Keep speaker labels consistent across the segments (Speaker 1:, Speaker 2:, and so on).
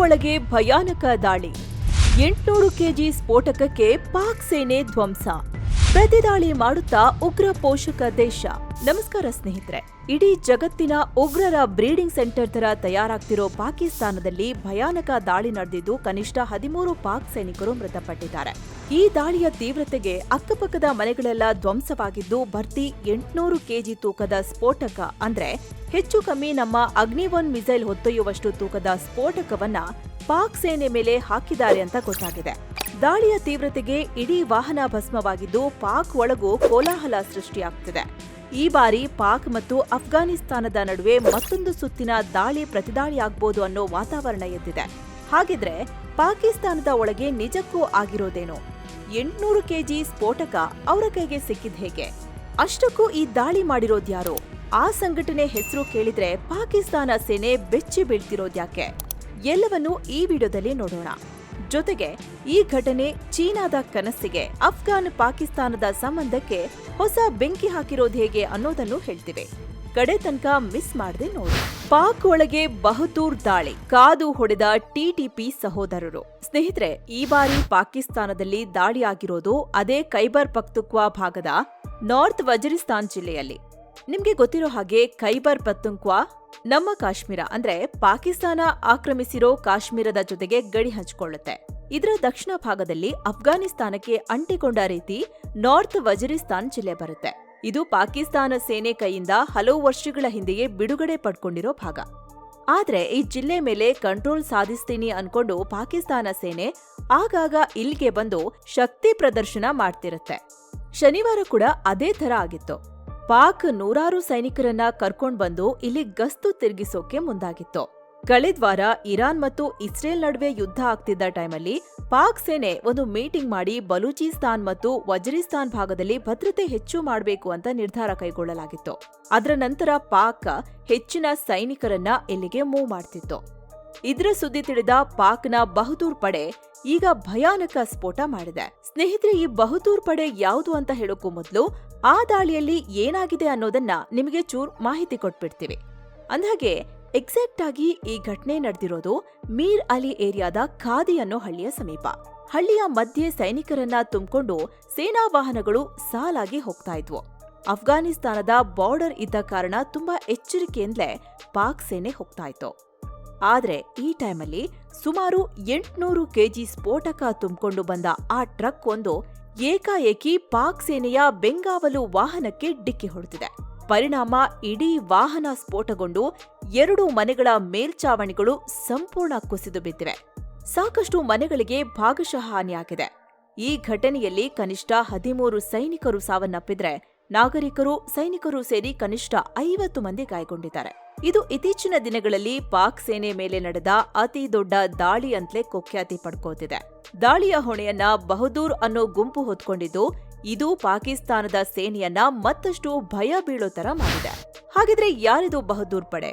Speaker 1: ಒಳಗೆ ಭಯಾನಕ ದಾಳಿ. ಎಂಟುನೂರು ಕೆಜಿ ಸ್ಫೋಟಕಕ್ಕೆ ಪಾಕ್ ಸೇನೆ ಧ್ವಂಸ. ಪ್ರತಿದಾಳಿ ಮಾಡುತ್ತಾ ಉಗ್ರ ಪೋಷಕ ದೇಶ. ನಮಸ್ಕಾರ ಸ್ನೇಹಿತರೆ, ಇಡೀ ಜಗತ್ತಿನ ಉಗ್ರರ ಬ್ರೀಡಿಂಗ್ ಸೆಂಟರ್ ತರ ತಯಾರಾಗ್ತಿರೋ ಪಾಕಿಸ್ತಾನದಲ್ಲಿ ಭಯಾನಕ ದಾಳಿ ನಡೆದಿದ್ದು ಕನಿಷ್ಠ ಹದಿಮೂರು ಪಾಕ್ ಸೈನಿಕರು ಮೃತಪಟ್ಟಿದ್ದಾರೆ. ಈ ದಾಳಿಯ ತೀವ್ರತೆಗೆ ಅಕ್ಕಪಕ್ಕದ ಮನೆಗಳೆಲ್ಲ ಧ್ವಂಸವಾಗಿದ್ದು ಭರ್ತಿ ಎಂಟುನೂರು ಕೆಜಿ ತೂಕದ ಸ್ಫೋಟಕ ಅಂದ್ರೆ ಹೆಚ್ಚು ಕಮ್ಮಿ ನಮ್ಮ ಅಗ್ನಿ ಒನ್ ಮಿಸೈಲ್ ಹೊತ್ತೊಯ್ಯುವಷ್ಟು ತೂಕದ ಸ್ಫೋಟಕವನ್ನ ಪಾಕ್ ಸೇನೆ ಮೇಲೆ ಹಾಕಿದ್ದಾರೆ ಅಂತ ಗೊತ್ತಾಗಿದೆ. ದಾಳಿಯ ತೀವ್ರತೆಗೆ ಇಡೀ ವಾಹನ ಭಸ್ಮವಾಗಿದ್ದು ಪಾಕ್ ಒಳಗೂ ಕೋಲಾಹಲ ಸೃಷ್ಟಿಯಾಗ್ತಿದೆ. ಈ ಬಾರಿ ಪಾಕ್ ಮತ್ತು ಅಫ್ಘಾನಿಸ್ತಾನದ ನಡುವೆ ಮತ್ತೊಂದು ಸುತ್ತಿನ ದಾಳಿ ಪ್ರತಿದಾಳಿಯಾಗಬಹುದು ಅನ್ನೋ ವಾತಾವರಣ ಎದ್ದಿದೆ. ಹಾಗಿದ್ರೆ ಪಾಕಿಸ್ತಾನದ ಒಳಗೆ ನಿಜಕ್ಕೂ ಆಗಿರೋದೇನು? ಎಂಟುನೂರು ಕೆಜಿ ಸ್ಫೋಟಕ ಅವರ ಕೈಗೆ ಸಿಕ್ಕಿದ್ ಹೇಗೆ? ಅಷ್ಟಕ್ಕೂ ಈ ದಾಳಿ ಮಾಡಿರೋದ್ಯಾರೋ ಆ ಸಂಘಟನೆ ಹೆಸರು ಕೇಳಿದ್ರೆ ಪಾಕಿಸ್ತಾನ ಸೇನೆ ಬೆಚ್ಚಿ ಬೀಳ್ತಿರೋದ್ಯಾಕೆ ಎಲ್ಲವನ್ನೂ ಈ ವಿಡಿಯೋದಲ್ಲಿ ನೋಡೋಣ. ಜೊತೆಗೆ ಈ ಘಟನೆ ಚೀನಾದ ಕನಸಿಗೆ, ಅಫ್ಘಾನ್ ಪಾಕಿಸ್ತಾನದ ಸಂಬಂಧಕ್ಕೆ ಹೊಸ ಬೆಂಕಿ ಹಾಕಿರೋದು ಹೇಗೆ ಅನ್ನೋದನ್ನು ಹೇಳ್ತಿವೆ. ಕಡೆ ತನಕ ಮಿಸ್ ಮಾಡದೆ ನೋಡಿ. ಪಾಕ್ ಒಳಗೆ ಬಹುತೂರ್ ದಾಳಿ, ಕಾದು ಹೊಡೆದ ಟಿಟಿಪಿ ಸಹೋದರರು. ಸ್ನೇಹಿತರೆ, ಈ ಬಾರಿ ಪಾಕಿಸ್ತಾನದಲ್ಲಿ ದಾಳಿಯಾಗಿರೋದು ಅದೇ ಖೈಬರ್ ಪಕ್ತುಕ್ವಾ ಭಾಗದ ನಾರ್ತ್ ವಜರಿಸ್ತಾನ್ ಜಿಲ್ಲೆಯಲ್ಲಿ. ನಿಮ್ಗೆ ಗೊತ್ತಿರೋ ಹಾಗೆ ಖೈಬರ್ ಪತ್ತುಂಕ್ವಾ, ನಮ್ಮ ಕಾಶ್ಮೀರ, ಅಂದ್ರೆ ಪಾಕಿಸ್ತಾನ ಆಕ್ರಮಿಸಿರೋ ಕಾಶ್ಮೀರದ ಜೊತೆಗೆ ಗಡಿ ಹಂಚಿಕೊಳ್ಳುತ್ತೆ. ಇದರ ದಕ್ಷಿಣ ಭಾಗದಲ್ಲಿ ಅಫ್ಘಾನಿಸ್ತಾನಕ್ಕೆ ಅಂಟಿಕೊಂಡ ರೀತಿ ನಾರ್ತ್ ವಜರಿಸ್ತಾನ್ ಜಿಲ್ಲೆ ಬರುತ್ತೆ. ಇದು ಪಾಕಿಸ್ತಾನ ಸೇನೆ ಕೈಯಿಂದ ಹಲವು ವರ್ಷಗಳ ಹಿಂದೆಯೇ ಬಿಡುಗಡೆ ಪಡ್ಕೊಂಡಿರೋ ಭಾಗ. ಆದ್ರೆ ಈ ಜಿಲ್ಲೆ ಮೇಲೆ ಕಂಟ್ರೋಲ್ ಸಾಧಿಸ್ತೀನಿ ಅನ್ಕೊಂಡು ಪಾಕಿಸ್ತಾನ ಸೇನೆ ಆಗಾಗ ಇಲ್ಲಿಗೆ ಬಂದು ಶಕ್ತಿ ಪ್ರದರ್ಶನ ಮಾಡ್ತಿರುತ್ತೆ. ಶನಿವಾರ ಕೂಡ ಅದೇ ತರ ಆಗಿತ್ತು. ಪಾಕ್ ನೂರಾರು ಸೈನಿಕರನ್ನ ಕರ್ಕೊಂಡ್ ಬಂದು ಇಲ್ಲಿ ಗಸ್ತು ತಿರುಗಿಸೋಕೆ ಮುಂದಾಗಿತ್ತು. ಕಳೆದ ವಾರ ಇರಾನ್ ಮತ್ತು ಇಸ್ರೇಲ್ ನಡುವೆ ಯುದ್ಧ ಆಗ್ತಿದ್ದ ಟೈಮಲ್ಲಿ ಪಾಕ್ ಸೇನೆ ಒಂದು ಮೀಟಿಂಗ್ ಮಾಡಿ ಬಲೂಚಿಸ್ತಾನ್ ಮತ್ತು ವಜ್ರಿಸ್ತಾನ್ ಭಾಗದಲ್ಲಿ ಭದ್ರತೆ ಹೆಚ್ಚು ಮಾಡಬೇಕು ಅಂತ ನಿರ್ಧಾರ ಕೈಗೊಳ್ಳಲಾಗಿತ್ತು. ಅದರ ನಂತರ ಪಾಕ್ ಹೆಚ್ಚಿನ ಸೈನಿಕರನ್ನ ಇಲ್ಲಿಗೆ ಮೂವ್ ಮಾಡ್ತಿತ್ತು. ಇದರ ಸುದ್ದಿ ತಿಳಿದ ಪಾಕ್ನ ಬಹದೂರ್ ಪಡೆ ಈಗ ಭಯಾನಕ ಸ್ಫೋಟ ಮಾಡಿದೆ. ಸ್ನೇಹಿತರೆ, ಈ ಬಹದೂರ್ ಪಡೆ ಯಾವುದು ಅಂತ ಹೇಳೋಕ್ಕೂ ಮೊದಲು ಆ ದಾಳಿಯಲ್ಲಿ ಏನಾಗಿದೆ ಅನ್ನೋದನ್ನ ನಿಮಗೆ ಚೂರ್ ಮಾಹಿತಿ ಕೊಟ್ಬಿಡ್ತೀವಿ. ಅಂದ್ಹಾಗೆ ಎಕ್ಸಾಕ್ಟ್ ಆಗಿ ಈ ಘಟನೆ ನಡೆದಿರೋದು ಮೀರ್ ಅಲಿ ಏರಿಯಾದ ಖಾದಿ ಅನ್ನೋ ಹಳ್ಳಿಯ ಸಮೀಪ. ಹಳ್ಳಿಯ ಮಧ್ಯೆ ಸೈನಿಕರನ್ನ ತುಂಬಿಕೊಂಡು ಸೇನಾ ವಾಹನಗಳು ಸಾಲಾಗಿ ಹೋಗ್ತಾ ಇದ್ವು. ಅಫ್ಘಾನಿಸ್ತಾನದ ಬಾರ್ಡರ್ ಇದ್ದ ಕಾರಣ ತುಂಬಾ ಎಚ್ಚರಿಕೆಯಿಂದಲೇ ಪಾಕ್ ಸೇನೆ ಹೋಗ್ತಾ ಇತ್ತು. ಆದ್ರೆ ಈ ಟೈಮಲ್ಲಿ ಸುಮಾರು ಎಂಟ್ನೂರು ಕೆಜಿ ಸ್ಫೋಟಕ ತುಂಬಿಕೊಂಡು ಬಂದ ಆ ಟ್ರಕ್ ಒಂದು ಏಕಾಏಕಿ ಪಾಕ್ ಸೇನೆಯ ಬೆಂಗಾವಲು ವಾಹನಕ್ಕೆ ಡಿಕ್ಕಿ ಹೊಡೆದಿದೆ. ಪರಿಣಾಮ ಇಡೀ ವಾಹನ ಸ್ಫೋಟಗೊಂಡು ಎರಡು ಮನೆಗಳ ಮೇಲ್ಛಾವಣಿಗಳು ಸಂಪೂರ್ಣ ಕುಸಿದು ಬಿದ್ದಿವೆ. ಸಾಕಷ್ಟು ಮನೆಗಳಿಗೆ ಭಾಗಶಃ ಹಾನಿಯಾಗಿದೆ. ಈ ಘಟನೆಯಲ್ಲಿ ಕನಿಷ್ಠ ಹದಿಮೂರು ಸೈನಿಕರು ಸಾವನ್ನಪ್ಪಿದ್ರೆ ನಾಗರಿಕರು, ಸೈನಿಕರು ಸೇರಿ ಕನಿಷ್ಠ ಐವತ್ತು ಮಂದಿ ಗಾಯಗೊಂಡಿದ್ದಾರೆ. ಇದು ಇತ್ತೀಚಿನ ದಿನಗಳಲ್ಲಿ ಪಾಕ್ ಸೇನೆ ಮೇಲೆ ನಡೆದ ಅತಿ ದೊಡ್ಡ ದಾಳಿ ಅಂತಲೇ ಕುಖ್ಯಾತಿ ಪಡ್ಕೋತಿದೆ. ದಾಳಿಯ ಹೊಣೆಯನ್ನ ಬಹದೂರ್ ಅನ್ನೋ ಗುಂಪು ಹೊತ್ಕೊಂಡಿದ್ದು, ಇದು ಪಾಕಿಸ್ತಾನದ ಸೇನೆಯನ್ನ ಮತ್ತಷ್ಟು ಭಯ ಬೀಳೋ ತರ ಮಾಡಿದೆ. ಹಾಗಿದ್ರೆ ಯಾರಿದು ಬಹದ್ದೂರ್ ಪಡೆ?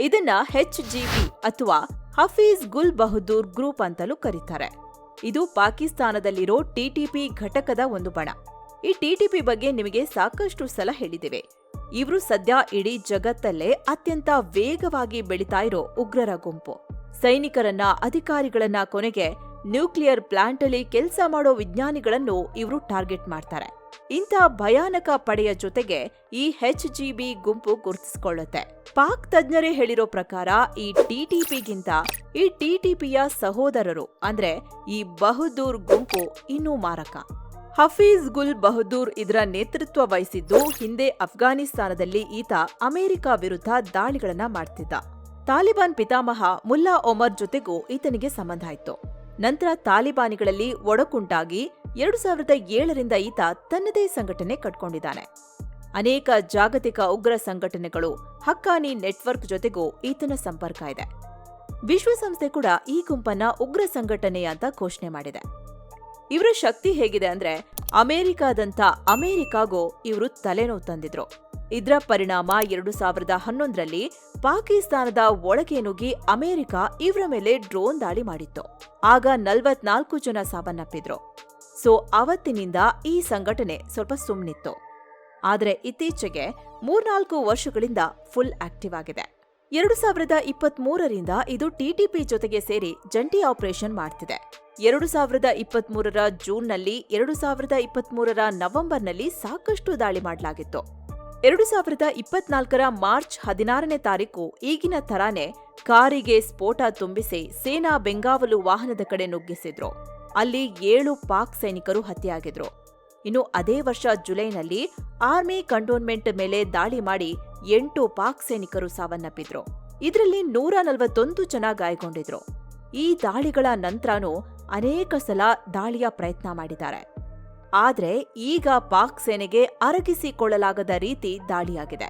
Speaker 1: ಇದನ್ನ ಹೆಚ್ ಜಿಬಿ ಅಥವಾ ಹಫೀಜ್ ಗುಲ್ ಬಹದ್ದೂರ್ ಗ್ರೂಪ್ ಅಂತಲೂ ಕರೀತಾರೆ. ಇದು ಪಾಕಿಸ್ತಾನದಲ್ಲಿರೋ ಟಿಟಿಪಿ ಘಟಕದ ಒಂದು ಬಣ. ಈ ಟಿಟಿಪಿ ಬಗ್ಗೆ ನಿಮಗೆ ಸಾಕಷ್ಟು ಸಲ ಹೇಳಿದ್ದೇವೆ ಇವರು ಸದ್ಯ ಇಡೀ ಜಗತ್ತಲ್ಲೇ ಅತ್ಯಂತ ವೇಗವಾಗಿ ಬೆಳೀತಾ ಇರೋ ಉಗ್ರರ ಗುಂಪು. ಸೈನಿಕರನ್ನ, ಅಧಿಕಾರಿಗಳನ್ನ ಕೊನೆಗೆ ನ್ಯೂಕ್ಲಿಯರ್ ಪ್ಲಾಂಟ್ ಅಲ್ಲಿ ಕೆಲಸ ಮಾಡೋ ವಿಜ್ಞಾನಿಗಳನ್ನು ಇವರು ಟಾರ್ಗೆಟ್ ಮಾಡ್ತಾರೆ. ಇಂಥ ಭಯಾನಕ ಪಡೆಯ ಜೊತೆಗೆ ಈ ಹೆಚ್ ಜಿಬಿ ಗುಂಪು ಗುರುತಿಸಿಕೊಳ್ಳುತ್ತೆ. ಪಾಕ್ ತಜ್ಞರೇ ಹೇಳಿರೋ ಪ್ರಕಾರ ಈ ಟಿಟಿಪಿಗಿಂತ ಈ ಟಿಟಿಪಿಯ ಸಹೋದರರು ಅಂದ್ರೆ ಈ ಬಹದ್ದೂರ್ ಗುಂಪು ಇನ್ನೂ ಮಾರಕ. ಹಫೀಜ್ ಗುಲ್ ಬಹದ್ದೂರ್ ಇದರ ನೇತೃತ್ವ ವಹಿಸಿದ್ದು, ಹಿಂದೆ ಅಫ್ಘಾನಿಸ್ತಾನದಲ್ಲಿ ಈತ ಅಮೆರಿಕ ವಿರುದ್ಧ ದಾಳಿಗಳನ್ನ ಮಾಡ್ತಿದ್ದ. ತಾಲಿಬಾನ್ ಪಿತಾಮಹ ಮುಲ್ಲಾ ಒಮರ್ ಜೊತೆಗೂ ಈತನಿಗೆ ಸಂಬಂಧ ಇತ್ತು ನಂತರ ತಾಲಿಬಾನಿಗಳಲ್ಲಿ ಒಡಕುಂಟಾಗಿ ಎರಡು ಸಾವಿರದ ಏಳರಿಂದ ಈತ ತನ್ನದೇ ಸಂಘಟನೆ ಕಟ್ಕೊಂಡಿದ್ದಾನೆ. ಅನೇಕ ಜಾಗತಿಕ ಉಗ್ರ ಸಂಘಟನೆಗಳು, ಹಕ್ಕಾನಿ ನೆಟ್ವರ್ಕ್ ಜೊತೆಗೂ ಈತನ ಸಂಪರ್ಕ ಇದೆ. ವಿಶ್ವಸಂಸ್ಥೆ ಕೂಡ ಈ ಗುಂಪನ್ನ ಉಗ್ರ ಸಂಘಟನೆ ಅಂತ ಘೋಷಣೆ ಮಾಡಿದೆ. ಇವರ ಶಕ್ತಿ ಹೇಗಿದೆ ಅಂದ್ರೆ ಅಮೆರಿಕಾದಂಥ ಅಮೆರಿಕಾಗೋ ಇವರು ತಲೆನೋವು ತಂದಿದ್ರು. ಇದರ ಪರಿಣಾಮ ಎರಡು ಸಾವಿರದ ಹನ್ನೊಂದರಲ್ಲಿ ಪಾಕಿಸ್ತಾನದ ಒಳಗೆ ನುಗ್ಗಿ ಅಮೆರಿಕ ಇವರ ಮೇಲೆ ಡ್ರೋನ್ ದಾಳಿ ಮಾಡಿತ್ತು. ಆಗ ನಲ್ವತ್ನಾಲ್ಕು ಜನ ಸಾವನ್ನಪ್ಪಿದ್ರು. ಸೊ ಅವತ್ತಿನಿಂದ ಈ ಸಂಘಟನೆ ಸ್ವಲ್ಪ ಸುಮ್ಮನಿತ್ತು ಆದರೆ ಇತ್ತೀಚೆಗೆ ಮೂರ್ನಾಲ್ಕು ವರ್ಷಗಳಿಂದ ಫುಲ್ ಆಕ್ಟಿವ್ ಆಗಿದೆ. ಎರಡು ಸಾವಿರದ ಇಪ್ಪತ್ತ್ ಮೂರರಿಂದ ಇದು ಟಿಟಿಪಿ ಜೊತೆಗೆ ಸೇರಿ ಜಂಟಿ ಆಪರೇಷನ್ ಮಾಡ್ತಿದೆ. ಎರಡು ಸಾವಿರದ ಇಪ್ಪತ್ತ್ ಮೂರರ ಜೂನ್ನಲ್ಲಿ, ಎರಡು ಸಾವಿರದ ಇಪ್ಪತ್ತ್ ಮೂರರ ನವೆಂಬರ್ನಲ್ಲಿ ಸಾಕಷ್ಟು ದಾಳಿ ಮಾಡಲಾಗಿತ್ತು. ಎರಡು ಸಾವಿರದ ಇಪ್ಪತ್ನಾಲ್ಕರ ಮಾರ್ಚ್ ಹದಿನಾರನೇ ತಾರೀಕು ಈಗಿನ ತರಾನೇ ಕಾರಿಗೆ ಸ್ಫೋಟ ತುಂಬಿಸಿ ಸೇನಾ ಬೆಂಗಾವಲು ವಾಹನದ ಕಡೆ ನುಗ್ಗಿಸಿದ್ರು. ಅಲ್ಲಿ ಏಳು ಪಾಕ್ ಸೈನಿಕರು ಹತ್ಯೆಯಾಗಿದ್ರು. ಇನ್ನು ಅದೇ ವರ್ಷ ಜುಲೈನಲ್ಲಿ ಆರ್ಮಿ ಕಂಟೋನ್ಮೆಂಟ್ ಮೇಲೆ ದಾಳಿ ಮಾಡಿ ಎಂಟು ಪಾಕ್ ಸೈನಿಕರು ಸಾವನ್ನಪ್ಪಿದ್ರು. ಇದರಲ್ಲಿ ನೂರ ನಲವತ್ತೊಂದು ಜನ ಗಾಯಗೊಂಡಿದ್ರು. ಈ ದಾಳಿಗಳ ನಂತರನೂ ಅನೇಕ ಸಲ ದಾಳಿಯ ಪ್ರಯತ್ನ ಮಾಡಿದ್ದಾರೆ. ಆದರೆ ಈಗ ಪಾಕ್ ಸೇನೆಗೆ ಅರಗಿಸಿಕೊಳ್ಳಲಾಗದ ರೀತಿ ದಾಳಿಯಾಗಿದೆ.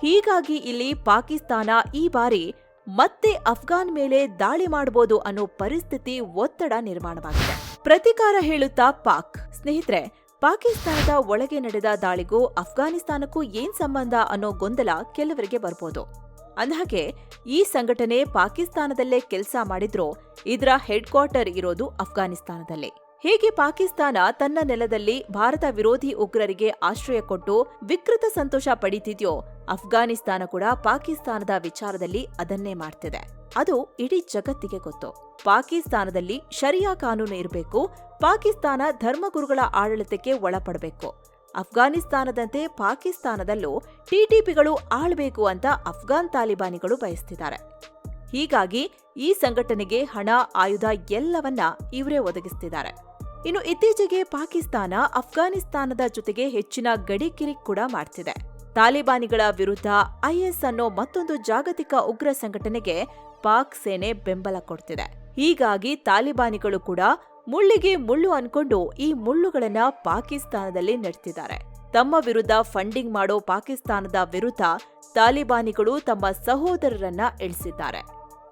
Speaker 1: ಹೀಗಾಗಿ ಇಲ್ಲಿ ಪಾಕಿಸ್ತಾನ ಈ ಬಾರಿ ಮತ್ತೆ ಅಫ್ಘಾನ್ ಮೇಲೆ ದಾಳಿ ಮಾಡಬಹುದು ಅನ್ನೋ ಪರಿಸ್ಥಿತಿ ಒತ್ತಡ ನಿರ್ಮಾಣವಾಗಿದೆ. ಪ್ರತಿಕಾರ ಹೇಳುತ್ತಾ ಪಾಕ್. ಸ್ನೇಹಿತರೆ, ಪಾಕಿಸ್ತಾನದ ಒಳಗೆ ನಡೆದ ದಾಳಿಗೂ ಅಫ್ಘಾನಿಸ್ತಾನಕ್ಕೂ ಏನ್ ಸಂಬಂಧ ಅನ್ನೋ ಗೊಂದಲ ಕೆಲವರಿಗೆ ಬರ್ಬೋದು. ಅಂದಹಾಗೆ, ಈ ಸಂಘಟನೆ ಪಾಕಿಸ್ತಾನದಲ್ಲೇ ಕೆಲಸ ಮಾಡಿದ್ರೂ, ಇದರ ಹೆಡ್ ಕ್ವಾರ್ಟರ್ ಇರೋದು ಅಫ್ಘಾನಿಸ್ತಾನದಲ್ಲಿ. ಹೇಗೆ ಪಾಕಿಸ್ತಾನ ತನ್ನ ನೆಲದಲ್ಲಿ ಭಾರತ ವಿರೋಧಿ ಉಗ್ರರಿಗೆ ಆಶ್ರಯ ಕೊಟ್ಟು ವಿಕೃತ ಸಂತೋಷ ಪಡೀತಿದ್ಯೋ, ಅಫ್ಘಾನಿಸ್ತಾನ ಕೂಡ ಪಾಕಿಸ್ತಾನದ ವಿಚಾರದಲ್ಲಿ ಅದನ್ನೇ ಮಾಡ್ತಿದೆ. ಅದು ಇಡೀ ಜಗತ್ತಿಗೆ ಗೊತ್ತು. ಪಾಕಿಸ್ತಾನದಲ್ಲಿ ಶರಿಯಾ ಕಾನೂನು ಇರಬೇಕು, ಪಾಕಿಸ್ತಾನ ಧರ್ಮಗುರುಗಳ ಆಡಳಿತಕ್ಕೆ ಒಳಪಡಬೇಕು. ಅಫ್ಘಾನಿಸ್ತಾನದಂತೆ ಪಾಕಿಸ್ತಾನದಲ್ಲೂ ಟಿಟಿಪಿಗಳು ಆಳ್ಬೇಕು ಅಂತ ಅಫ್ಘಾನ್ ತಾಲಿಬಾನಿಗಳು ಬಯಸ್ತಿದ್ದಾರೆ. ಹೀಗಾಗಿ ಈ ಸಂಘಟನೆಗೆ ಹಣ, ಆಯುಧ ಎಲ್ಲವನ್ನ ಇವರೇ ಒದಗಿಸ್ತಿದ್ದಾರೆ. ಇನ್ನು ಇತ್ತೀಚೆಗೆ ಪಾಕಿಸ್ತಾನ ಅಫ್ಘಾನಿಸ್ತಾನದ ಜೊತೆಗೆ ಹೆಚ್ಚಿನ ಗಡಿ ಕಿರಿಕ್ ಕೂಡ ಮಾಡ್ತಿದೆ. ತಾಲಿಬಾನಿಗಳ ವಿರುದ್ಧ ಐಎಸ್ ಅನ್ನೋ ಮತ್ತೊಂದು ಜಾಗತಿಕ ಉಗ್ರ ಸಂಘಟನೆಗೆ ಪಾಕ್ ಸೇನೆ ಬೆಂಬಲ ಕೊಡ್ತಿದೆ. ಹೀಗಾಗಿ ತಾಲಿಬಾನಿಗಳು ಕೂಡ ಮುಳ್ಳಿಗೆ ಮುಳ್ಳು ಅನ್ಕೊಂಡು ಈ ಮುಳ್ಳುಗಳನ್ನ ಪಾಕಿಸ್ತಾನದಲ್ಲಿ ನೆಡ್ತಿದ್ದಾರೆ. ತಮ್ಮ ವಿರುದ್ಧ ಫಂಡಿಂಗ್ ಮಾಡೋ ಪಾಕಿಸ್ತಾನದ ವಿರುದ್ಧ ತಾಲಿಬಾನಿಗಳು ತಮ್ಮ ಸಹೋದರರನ್ನ ಇಳಿಸಿದ್ದಾರೆ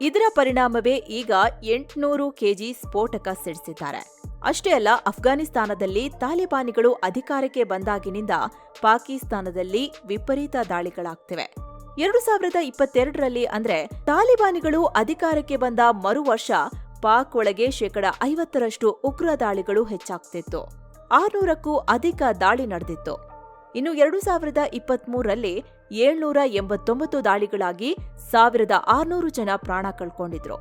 Speaker 1: ಇದರ ಪರಿಣಾಮವೇ ಈಗ ಎಂಟ್ನೂರು ಕೆಜಿ ಸ್ಫೋಟಕ ಸಿಡಿಸಿದ್ದಾರೆ. ಅಷ್ಟೇ ಅಲ್ಲ, ಅಫ್ಘಾನಿಸ್ತಾನದಲ್ಲಿ ತಾಲಿಬಾನಿಗಳು ಅಧಿಕಾರಕ್ಕೆ ಬಂದಾಗಿನಿಂದ ಪಾಕಿಸ್ತಾನದಲ್ಲಿ ವಿಪರೀತ ದಾಳಿಗಳಾಗ್ತಿವೆ. ಎರಡು ಸಾವಿರದ ಇಪ್ಪತ್ತೆರಡರಲ್ಲಿ ಅಂದ್ರೆ ತಾಲಿಬಾನಿಗಳು ಅಧಿಕಾರಕ್ಕೆ ಬಂದ ಮರು ವರ್ಷ ಪಾಕ್ ಒಳಗೆ ಶೇಕಡ ಐವತ್ತರಷ್ಟು ಉಗ್ರ ದಾಳಿಗಳು ಹೆಚ್ಚಾಗ್ತಿತ್ತು. ಆರ್ನೂರಕ್ಕೂ ಅಧಿಕ ದಾಳಿ ನಡೆದಿತ್ತು. ಇನ್ನು ಎರಡು ಸಾವಿರದ ಇಪ್ಪತ್ಮೂರರಲ್ಲಿ ಏಳ್ನೂರ ಎಂಬತ್ತೊಂಬತ್ತು ದಾಳಿಗಳಾಗಿ ಸಾವಿರದ ಆರ್ನೂರು ಜನ ಪ್ರಾಣ ಕಳ್ಕೊಂಡಿದ್ರು.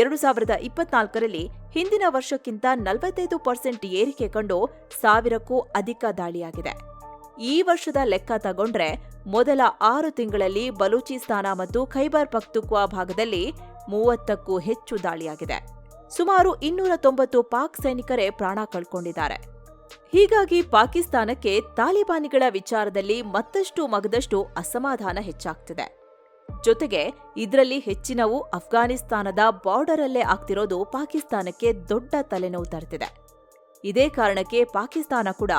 Speaker 1: ಎರಡು ಸಾವಿರದ ಇಪ್ಪತ್ನಾಲ್ಕರಲ್ಲಿ ಹಿಂದಿನ ವರ್ಷಕ್ಕಿಂತ ನಲವತ್ತೈದು ಪರ್ಸೆಂಟ್ ಏರಿಕೆ ಕಂಡು ಸಾವಿರಕ್ಕೂ ಅಧಿಕ ದಾಳಿಯಾಗಿದೆ. ಈ ವರ್ಷದ ಲೆಕ್ಕ ತಗೊಂಡ್ರೆ ಮೊದಲ ಆರು ತಿಂಗಳಲ್ಲಿ ಬಲೂಚಿಸ್ತಾನ ಮತ್ತು ಖೈಬರ್ ಪಕ್ತುಕ್ವಾ ಭಾಗದಲ್ಲಿ ಮೂವತ್ತಕ್ಕೂ ಹೆಚ್ಚು ದಾಳಿಯಾಗಿದೆ. ಸುಮಾರು ಇನ್ನೂರ ತೊಂಬತ್ತು ಪಾಕ್ ಸೈನಿಕರೇ ಪ್ರಾಣ ಕಳ್ಕೊಂಡಿದ್ದಾರೆ. ಹೀಗಾಗಿ ಪಾಕಿಸ್ತಾನಕ್ಕೆ ತಾಲಿಬಾನಿಗಳ ವಿಚಾರದಲ್ಲಿ ಮತ್ತಷ್ಟು ಮಗದಷ್ಟು ಅಸಮಾಧಾನ ಹೆಚ್ಚಾಗ್ತಿದೆ. ಜೊತೆಗೆ ಇದರಲ್ಲಿ ಹೆಚ್ಚಿನವು ಅಫ್ಘಾನಿಸ್ತಾನದ ಬಾರ್ಡರಲ್ಲೇ ಆಗ್ತಿರೋದು ಪಾಕಿಸ್ತಾನಕ್ಕೆ ದೊಡ್ಡ ತಲೆನೋವು ತರ್ತಿದೆ. ಇದೇ ಕಾರಣಕ್ಕೆ ಪಾಕಿಸ್ತಾನ ಕೂಡ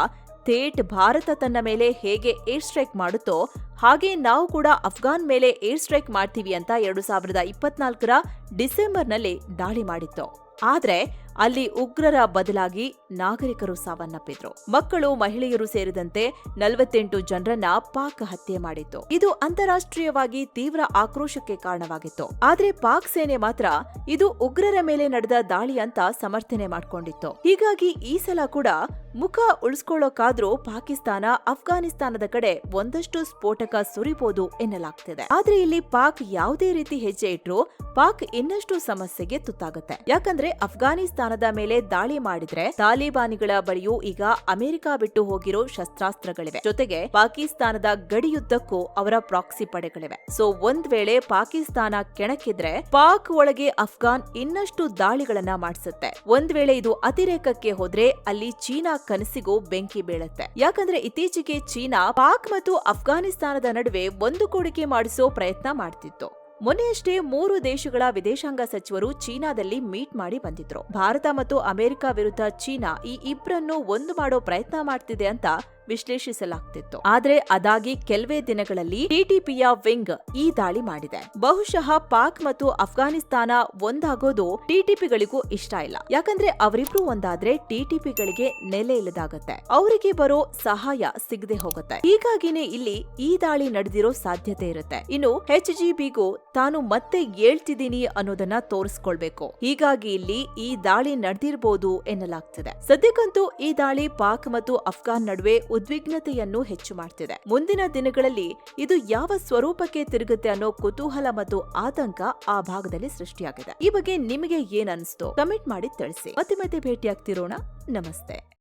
Speaker 1: ಥೇಟ್ ಭಾರತ ತನ್ನ ಮೇಲೆ ಹೇಗೆ ಏರ್ ಸ್ಟ್ರೈಕ್ ಮಾಡುತ್ತೋ ಹಾಗೆ ನಾವು ಕೂಡ ಅಫ್ಘಾನ್ ಮೇಲೆ ಏರ್ ಸ್ಟ್ರೈಕ್ ಮಾಡ್ತೀವಿ ಅಂತ ಎರಡು ಸಾವಿರದ ಇಪ್ಪತ್ನಾಲ್ಕರ ಡಿಸೆಂಬರ್ನಲ್ಲಿ ದಾಳಿ ಮಾಡಿತ್ತು. ಆದ್ರೆ ಅಲ್ಲಿ ಉಗ್ರರ ಬದಲಾಗಿ ನಾಗರಿಕರು ಸಾವನ್ನಪ್ಪಿದ್ರು. ಮಕ್ಕಳು, ಮಹಿಳೆಯರು ಸೇರಿದಂತೆ ನಲವತ್ತೆಂಟು ಜನರನ್ನ ಪಾಕ್ ಹತ್ಯೆ ಮಾಡಿತ್ತು. ಇದು ಅಂತಾರಾಷ್ಟ್ರೀಯವಾಗಿ ತೀವ್ರ ಆಕ್ರೋಶಕ್ಕೆ ಕಾರಣವಾಗಿತ್ತು. ಆದ್ರೆ ಪಾಕ್ ಸೇನೆ ಮಾತ್ರ ಇದು ಉಗ್ರರ ಮೇಲೆ ನಡೆದ ದಾಳಿ ಅಂತ ಸಮರ್ಥನೆ ಮಾಡಿಕೊಂಡಿತ್ತು. ಹೀಗಾಗಿ ಈ ಸಲ ಕೂಡ ಮುಖ ಉಳಿಸ್ಕೊಳ್ಳೋಕಾದ್ರೂ ಪಾಕಿಸ್ತಾನ ಅಫ್ಘಾನಿಸ್ತಾನದ ಕಡೆ ಒಂದಷ್ಟು ಸ್ಫೋಟಕ ಸುರಿಬಹುದು ಎನ್ನಲಾಗ್ತಿದೆ. ಆದ್ರೆ ಇಲ್ಲಿ ಪಾಕ್ ಯಾವುದೇ ರೀತಿ ಹೆಜ್ಜೆ ಇಟ್ರು ಪಾಕ್ ಇನ್ನಷ್ಟು ಸಮಸ್ಯೆಗೆ ತುತ್ತಾಗುತ್ತೆ. ಯಾಕಂದ್ರೆ ಅಫ್ಘಾನಿಸ್ತಾನದ ಮೇಲೆ ದಾಳಿ ಮಾಡಿದ್ರೆ ತಾಲಿಬಾನಿಗಳ ಬಳಿಯೂ ಈಗ ಅಮೆರಿಕ ಬಿಟ್ಟು ಹೋಗಿರೋ ಶಸ್ತ್ರಾಸ್ತ್ರಗಳಿವೆ. ಜೊತೆಗೆ ಪಾಕಿಸ್ತಾನದ ಗಡಿಯುದ್ದಕ್ಕೂ ಅವರ ಪ್ರಾಕ್ಸಿ ಪಡೆಗಳಿವೆ. ಸೊ ಒಂದ್ ವೇಳೆ ಪಾಕಿಸ್ತಾನ ಕೆಣಕಿದ್ರೆ ಪಾಕ್ ಒಳಗೆ ಅಫ್ಘಾನ್ ಇನ್ನಷ್ಟು ದಾಳಿಗಳನ್ನ ಮಾಡಿಸುತ್ತೆ. ಒಂದ್ ವೇಳೆ ಇದು ಅತಿರೇಕಕ್ಕೆ ಹೋದ್ರೆ ಅಲ್ಲಿ ಚೀನಾ ಕನಸಿಗೂ ಬೆಂಕಿ ಬೀಳುತ್ತೆ. ಯಾಕಂದ್ರೆ ಇತ್ತೀಚೆಗೆ ಚೀನಾ ಪಾಕ್ ಮತ್ತು ಅಫ್ಘಾನಿಸ್ತಾನದ ನಡುವೆ ಒಂದು ಕೂಡಿಕೆ ಮಾಡಿಸೋ ಪ್ರಯತ್ನ ಮಾಡ್ತಿತ್ತು. ಮೊನ್ನೆಯಷ್ಟೇ ಮೂರು ದೇಶಗಳ ವಿದೇಶಾಂಗ ಸಚಿವರು ಚೀನಾದಲ್ಲಿ ಮೀಟ್ ಮಾಡಿ ಬಂದಿದ್ರು. ಭಾರತ ಮತ್ತು ಅಮೆರಿಕ ವಿರುದ್ಧ ಚೀನಾ ಈ ಇಬ್ಬರನ್ನು ಒಂದು ಮಾಡೋ ಪ್ರಯತ್ನ ಮಾಡ್ತಿದೆ ಅಂತ ವಿಶ್ಲೇಷಿಸಲಾಗ್ತಿತ್ತು. ಆದ್ರೆ ಅದಾಗಿ ಕೆಲವೇ ದಿನಗಳಲ್ಲಿ ಟಿಟಿಪಿಯ ವಿಂಗ್ ಈ ದಾಳಿ ಮಾಡಿದೆ. ಬಹುಶಃ ಪಾಕ್ ಮತ್ತು ಅಫ್ಘಾನಿಸ್ತಾನ ಒಂದಾಗೋದು ಟಿಟಿಪಿಗಳಿಗೂ ಇಷ್ಟ ಇಲ್ಲ. ಯಾಕಂದ್ರೆ ಅವರಿಬ್ರು ಒಂದಾದ್ರೆ ಟಿಟಿಪಿಗಳಿಗೆ ನೆಲೆ ಇಲ್ಲದಾಗತ್ತೆ. ಅವರಿಗೆ ಬರೋ ಸಹಾಯ ಸಿಗದೆ ಹೋಗುತ್ತೆ. ಹೀಗಾಗಿನೇ ಇಲ್ಲಿ ಈ ದಾಳಿ ನಡೆದಿರೋ ಸಾಧ್ಯತೆ ಇರುತ್ತೆ. ಇನ್ನು ಎಚ್ ಜಿಬಿಗೂ ತಾನು ಮತ್ತೆ ಏಳ್ತಿದ್ದೀನಿ ಅನ್ನೋದನ್ನ ತೋರಿಸ್ಕೊಳ್ಬೇಕು. ಹೀಗಾಗಿ ಇಲ್ಲಿ ಈ ದಾಳಿ ನಡೆದಿರಬಹುದು ಎನ್ನಲಾಗ್ತಿದೆ. ಸದ್ಯಕ್ಕಂತೂ ಈ ದಾಳಿ ಪಾಕ್ ಮತ್ತು ಅಫ್ಘಾನ್ ನಡುವೆ ಉದ್ವಿಗ್ನತೆಯನ್ನು ಹೆಚ್ಚು ಮಾಡ್ತಿದೆ. ಮುಂದಿನ ದಿನಗಳಲ್ಲಿ ಇದು ಯಾವ ಸ್ವರೂಪಕ್ಕೆ ತಿರುಗುತ್ತೆ ಅನ್ನೋ ಕುತೂಹಲ ಮತ್ತು ಆತಂಕ ಆ ಭಾಗದಲ್ಲಿ ಸೃಷ್ಟಿಯಾಗಿದೆ. ಈ ಬಗ್ಗೆ ನಿಮಗೆ ಏನ್ ಅನಿಸ್ತು? ಕಮೆಂಟ್ ಮಾಡಿ ತಿಳಿಸಿ. ಮತ್ತೆ ಮತ್ತೆ ಭೇಟಿಯಾಗ್ತಿರೋಣ. ನಮಸ್ತೆ.